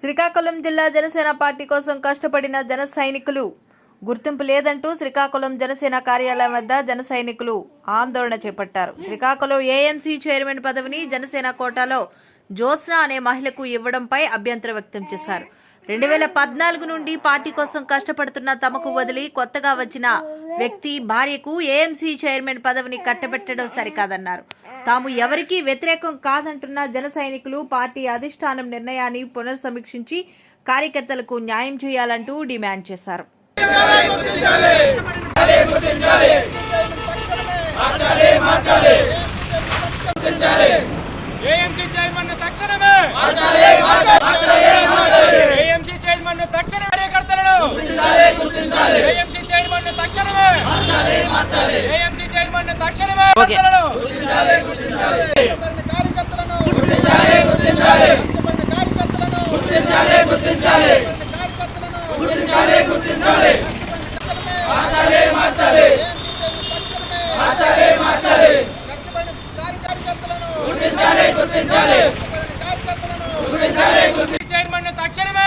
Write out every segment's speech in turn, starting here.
శ్రీకాకుళం జిల్లా జనసేన పార్టీ కోసం కష్టపడిన జన సైనికులు. గుర్తింపు లేదంటూ శ్రీకాకుళం జనసేన కార్యాలయం వద్ద జన సైనికులు ఆందోళన చేపట్టారు. శ్రీకాకుళం ఏఎంసీ చైర్మన్ పదవిని జనసేన కోటాలో జ్యోత్స్న అనే మహిళకు ఇవ్వడంపై అభ్యంతరం వ్యక్తం చేశారు. రెండు వేల పద్నాలుగు నుండి పార్టీ కోసం కష్టపడుతున్న తమకు వదిలి కొత్తగా వచ్చిన వ్యక్తి భార్యకు ఏఎంసీ చైర్మన్ పదవిని కట్టబెట్టడం సరికాదన్నారు. తాము ఎవరికీ వ్యతిరేకం కాదంటున్న జన సైనికులు పార్టీ అధిష్టానం నిర్ణయాన్ని పునర్సమీక్షించి కార్యకర్తలకు న్యాయం చేయాలంటూ డిమాండ్ చేశారు. ఏఎంసీ చైర్మన్ తక్షణమే చైర్మన్ తక్షణ కార్యకర్తలను. ఏఎంసీ చైర్మన్ తక్షణమే. ఏఎంసీ చైర్మన్ తక్షణమే కార్యకర్తలను. ఏఎంసీ చైర్మన్ తక్షణమే.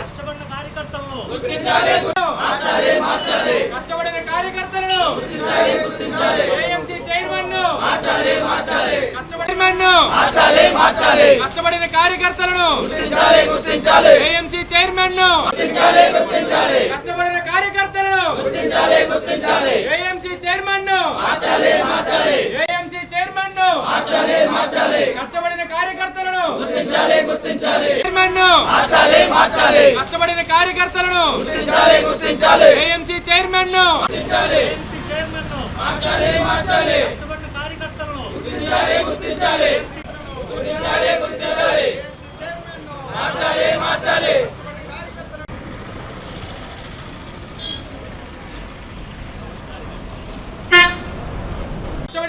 కష్టపడిన కార్యకర్తలను కష్టపడిన కార్యకర్తలను ఏఎంసీ చైర్మన్ కష్టపడిన కష్టపడిన కార్యకర్తలను ఏఎంసీ చైర్మన్ కష్టపడిన కార్యకర్తలను ఏఎంసీ చైర్మన్ ఏఎంసీ చైర్మన్ కష్టపడిన కార్యకర్తలను చైర్మన్ కష్టపడిన కార్యకర్తలను ఏఎంసీ చైర్మన్ ఏఎంసీ చైర్మన్ కష్టపడిన కార్యకర్తలను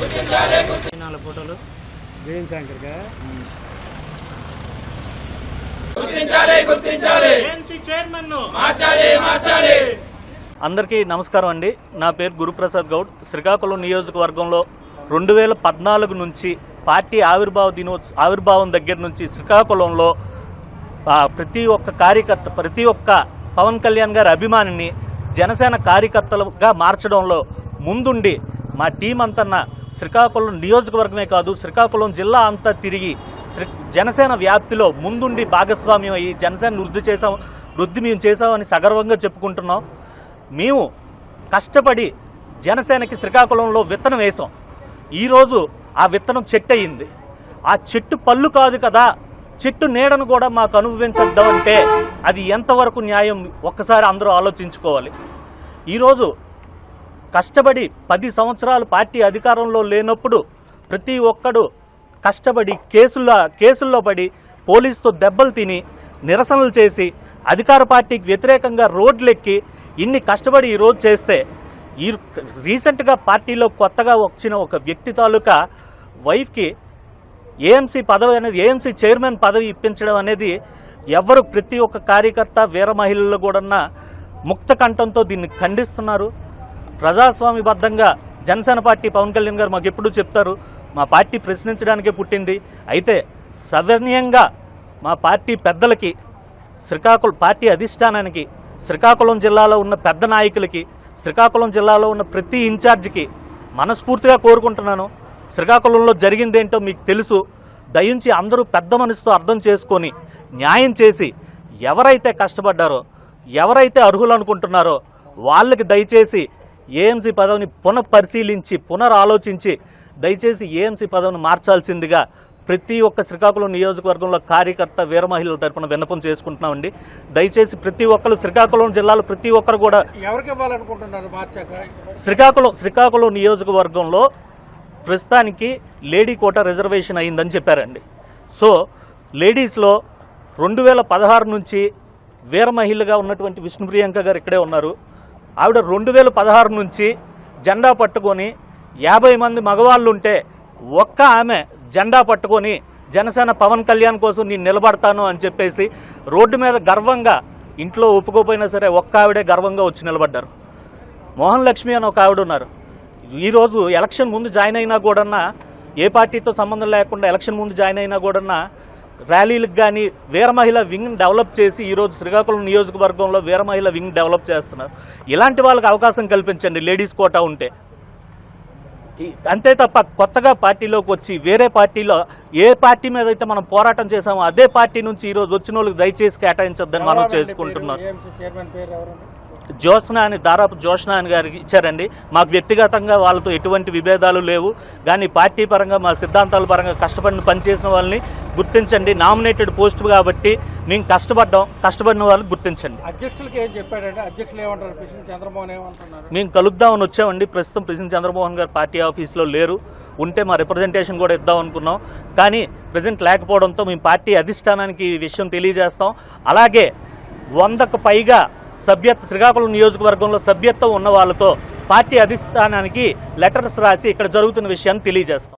నాలుగు ఫోటోలు. ఏఎంసీ చైర్మన్ అందరికీ నమస్కారం అండి. నా పేరు గురుప్రసాద్ గౌడ్. శ్రీకాకుళం నియోజకవర్గంలో రెండు వేల పద్నాలుగు నుంచి పార్టీ ఆవిర్భావ దినోత్సవ ఆవిర్భావం దగ్గర నుంచి శ్రీకాకుళంలో ఆ, ప్రతి ఒక్క కార్యకర్త ప్రతి ఒక్క పవన్ కళ్యాణ్ గారి అభిమానిని జనసేన కార్యకర్తలుగా మార్చడంలో ముందుండి మా టీం అంతన్న శ్రీకాకుళం నియోజకవర్గమే కాదు శ్రీకాకుళం జిల్లా అంతా తిరిగి శ్రీ జనసేన వ్యాప్తిలో ముందుండి భాగస్వామ్యం అయ్యి జనసేన వృద్ధి చేసాం వృద్ధి మేము చేసామని సగర్వంగా చెప్పుకుంటున్నాం. మేము కష్టపడి జనసేనకి శ్రీకాకుళంలో విత్తనం వేసాం ఈరోజు ఆ విత్తనం చెట్టు అయింది. ఆ చెట్టు పళ్ళు కాదు కదా చెట్టు నీడను కూడా మాకు అనుభవించద్దామంటే అది ఎంతవరకు న్యాయం ఒక్కసారి అందరూ ఆలోచించుకోవాలి. ఈరోజు కష్టపడి పది సంవత్సరాలు పార్టీ అధికారంలో లేనప్పుడు ప్రతి ఒక్కడు కష్టపడి కేసుల్లో కేసుల్లో పడి పోలీసుతో దెబ్బలు తిని నిరసనలు చేసి అధికార పార్టీకి వ్యతిరేకంగా రోడ్లెక్కి ఇన్ని కష్టపడి ఈరోజు చేస్తే ఈ రీసెంట్గా పార్టీలో కొత్తగా వచ్చిన ఒక వ్యక్తి తాలూకా వైఫ్కి ఏఎంసీ పదవి అనేది ఏఎంసీ చైర్మన్ పదవి ఇప్పించడం అనేది ఎవరు ప్రతి ఒక్క కార్యకర్త వీర మహిళలు కూడా ముక్త కంఠంతో దీన్ని ఖండిస్తున్నారు. ప్రజాస్వామ్యబద్ధంగా జనసేన పార్టీ పవన్ కళ్యాణ్ గారు మాకు ఎప్పుడూ చెప్తారు మా పార్టీ ప్రశ్నించడానికే పుట్టింది. అయితే సవర్ణీయంగా మా పార్టీ పెద్దలకి శ్రీకాకుళం పార్టీ అధిష్టానానికి శ్రీకాకుళం జిల్లాలో ఉన్న పెద్ద నాయకులకి శ్రీకాకుళం జిల్లాలో ఉన్న ప్రతి ఇన్ఛార్జికి మనస్ఫూర్తిగా కోరుకుంటున్నాను. శ్రీకాకుళంలో జరిగిందేంటో మీకు తెలుసు. దయించి అందరూ పెద్ద మనసుతో అర్థం చేసుకొని న్యాయం చేసి ఎవరైతే కష్టపడ్డారో ఎవరైతే అర్హులు అనుకుంటున్నారో వాళ్ళకి దయచేసి ఏఎంసీ పదవిని పునఃపరిశీలించి పునరాలోచించి దయచేసి ఏఎంసీ పదవిని మార్చాల్సిందిగా ప్రతి ఒక్క శ్రీకాకుళం నియోజకవర్గంలో కార్యకర్త వీర మహిళల తరపున విన్నపం చేసుకుంటున్నామండి. దయచేసి ప్రతి ఒక్కరు శ్రీకాకుళం జిల్లాలో ప్రతి ఒక్కరు కూడా ఎవరికి ఇవ్వాలనుకుంటున్నారు శ్రీకాకుళం శ్రీకాకుళం నియోజకవర్గంలో ప్రస్తుతానికి లేడీ కోట రిజర్వేషన్ అయిందని చెప్పారండి. సో లేడీస్లో రెండు వేల పదహారు నుంచి వీర మహిళగా ఉన్నటువంటి విష్ణు ప్రియాంక గారు ఇక్కడే ఉన్నారు. ఆవిడ రెండు వేల పదహారు నుంచి జెండా పట్టుకొని యాభై మంది మగవాళ్ళు ఉంటే ఒక్క ఆమె జెండా పట్టుకొని జనసేన పవన్ కళ్యాణ్ కోసం నేను నిలబడతాను అని చెప్పేసి రోడ్డు మీద గర్వంగా ఇంట్లో ఒప్పుకోపోయినా సరే ఒక్క ఆవిడే గర్వంగా వచ్చి నిలబడ్డారు. మోహన్ లక్ష్మి అని ఒక ఆవిడ ఉన్నారు. ఈరోజు ఎలక్షన్ ముందు జాయిన్ అయినా కూడా ఏ పార్టీతో సంబంధం లేకుండా ఎలక్షన్ ముందు జాయిన్ అయినా కూడా ర్యాలీలకు కానీ వీర మహిళ వింగ్ డెవలప్ చేసి ఈరోజు శ్రీకాకుళం నియోజకవర్గంలో వీర మహిళ వింగ్ డెవలప్ చేస్తున్నారు. ఇలాంటి వాళ్ళకి అవకాశం కల్పించండి లేడీస్ కోటా ఉంటే. అంతే తప్ప కొత్తగా పార్టీలోకి వచ్చి వేరే పార్టీలో ఏ పార్టీ మీద అయితే మనం పోరాటం చేసామో అదే పార్టీ నుంచి ఈరోజు వచ్చిన వాళ్ళకి దయచేసి కేటాయించొద్దని మనం చేసుకుంటున్నాం. జ్యోత్స్న అని దాదాపు జ్యోత్స్న అని గారికి ఇచ్చారండి. మాకు వ్యక్తిగతంగా వాళ్ళతో ఎటువంటి విభేదాలు లేవు. కానీ పార్టీ పరంగా మా సిద్ధాంతాల పరంగా కష్టపడిన పనిచేసిన వాళ్ళని గుర్తించండి. నామినేటెడ్ పోస్ట్ కాబట్టి మేము కష్టపడ్డాం. కష్టపడిన వాళ్ళని గుర్తించండి. అధ్యక్షులకి ఏం చెప్పాడంటే అధ్యక్షులు ఏమంటారు? పిసిని చంద్రమోహన్ ఏమంటున్నారు? మేము కలుద్దామని వచ్చామండి. ప్రస్తుతం ప్రెసిడెంట్ చంద్రమోహన్ గారు పార్టీ ఆఫీస్లో లేరు. ఉంటే మా రిప్రజెంటేషన్ కూడా ఇద్దాం అనుకున్నాం. కానీ ప్రజెంట్ లేకపోవడంతో మేము పార్టీ అధిష్టానానికి ఈ విషయం తెలియజేస్తాం. అలాగే వందకు పైగా సభ్యత్వ శ్రీకాకుళం నియోజకవర్గంలో సభ్యత్వం ఉన్న వాళ్ళతో పార్టీ అధిష్టానానికి లెటర్స్ రాసి ఇక్కడ జరుగుతున్న విషయాన్ని తెలియజేస్తాం.